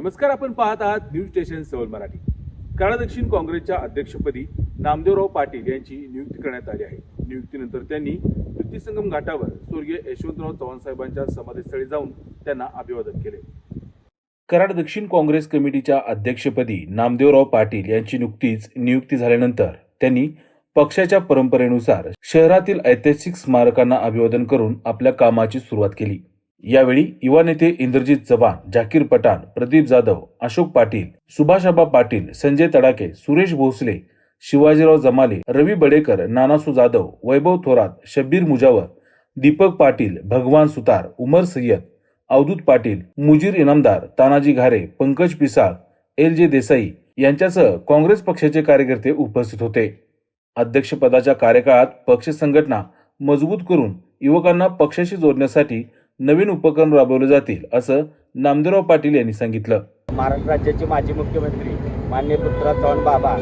नमस्कार आपण पाहत आहात न्यूज स्टेशन सवल मराठी. कराड दक्षिण काँग्रेसच्या अध्यक्षपदी नामदेवराव पाटील यांची नियुक्ती करण्यात आली आहे. नियुक्तीनंतर त्यांनी युक्तिसंगम घाटावर स्वर्गीय यशवंतराव चव्हाण साहेबांच्या समाधीस्थळी जाऊन त्यांना अभिवादन केले. कराड दक्षिण काँग्रेस कमिटीच्या अध्यक्षपदी नामदेवराव पाटील यांची नुकतीच नियुक्ती झाल्यानंतर त्यांनी पक्षाच्या परंपरेनुसार शहरातील ऐतिहासिक स्मारकांना अभिवादन करून आपल्या कामाची सुरुवात केली. यावेळी युवा नेते इंद्रजित चव्हाण झाकीर पठाण प्रदीप जाधव अशोक पाटील सुभाषाबा पाटील संजय तडाके सुरेश भोसले शिवाजीराव जमाले रवी बडेकर नानासू जाधव वैभव थोरात शब्बीर मुजावर दीपक पाटील भगवान सुतार उमर सय्यद अवधूत पाटील मुजीर इनामदार तानाजी घारे पंकज पिसाळ एल जे देसाई यांच्यासह काँग्रेस पक्षाचे कार्यकर्ते उपस्थित होते. अध्यक्षपदाच्या कार्यकाळात पक्ष संघटना मजबूत करून युवकांना पक्षाशी जोडण्यासाठी नवीन उपक्रम राबवले जातील असं नामदेवराव पाटील यांनी सांगितलं. महाराष्ट्र राज्याचे माजी मुख्यमंत्री मान्य पुत्रा चव्हाण बाबा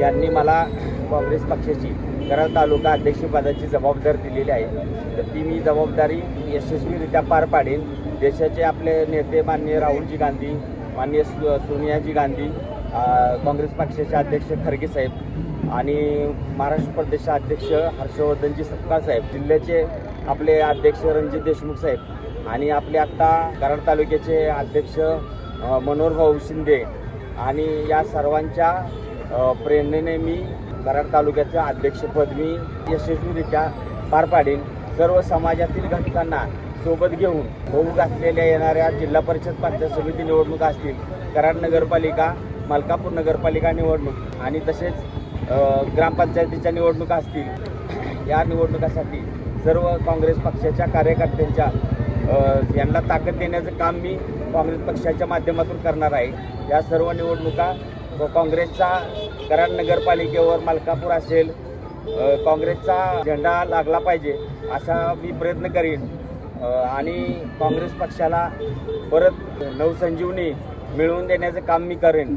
यांनी मला काँग्रेस पक्षाची कराड तालुका अध्यक्षपदाची जबाबदारी दिलेली आहे. तर ती मी जबाबदारी यशस्वीरित्या पार पाडेन. देशाचे आपले नेते मान्य राहुलजी गांधी माननीय सोनियाजी गांधी काँग्रेस पक्षाचे अध्यक्ष खरगे साहेब आणि महाराष्ट्र प्रदेशाध्यक्ष हर्षवर्धनजी सपकाळ साहेब जिल्ह्याचे आपले अध्यक्ष रणजित देशमुख साहेब आणि आपले आत्ता कराड तालुक्याचे अध्यक्ष मनोहरभाऊ मनोहर भाऊ शिंदे आणि या सर्वांच्या प्रेरणेने मी कराड तालुक्याचं अध्यक्षपद मी यशस्वीरित्या पार पाडेन. सर्व समाजातील घटकांना सोबत घेऊन होऊ घातलेल्या येणाऱ्या जिल्हा परिषद पंचायत समिती निवडणुका असतील कराड नगरपालिका मलकापूर नगरपालिका निवडणूक आणि तसेच ग्रामपंचायतीच्या निवडणुका असतील या निवडणुकासाठी सर्व काँग्रेस पक्षाच्या कार्यकर्त्यांच्या यांना ताकद देण्याचं काम मी काँग्रेस पक्षाच्या माध्यमातून करणार आहे. या सर्व निवडणुका काँग्रेसचा कराड नगरपालिकेवर मलकापूर असेल काँग्रेसचा झेंडा लागला पाहिजे असा मी प्रयत्न करीन. आणि काँग्रेस पक्षाला परत नवसंजीवनी मिळवून देण्याचं काम मी करेन.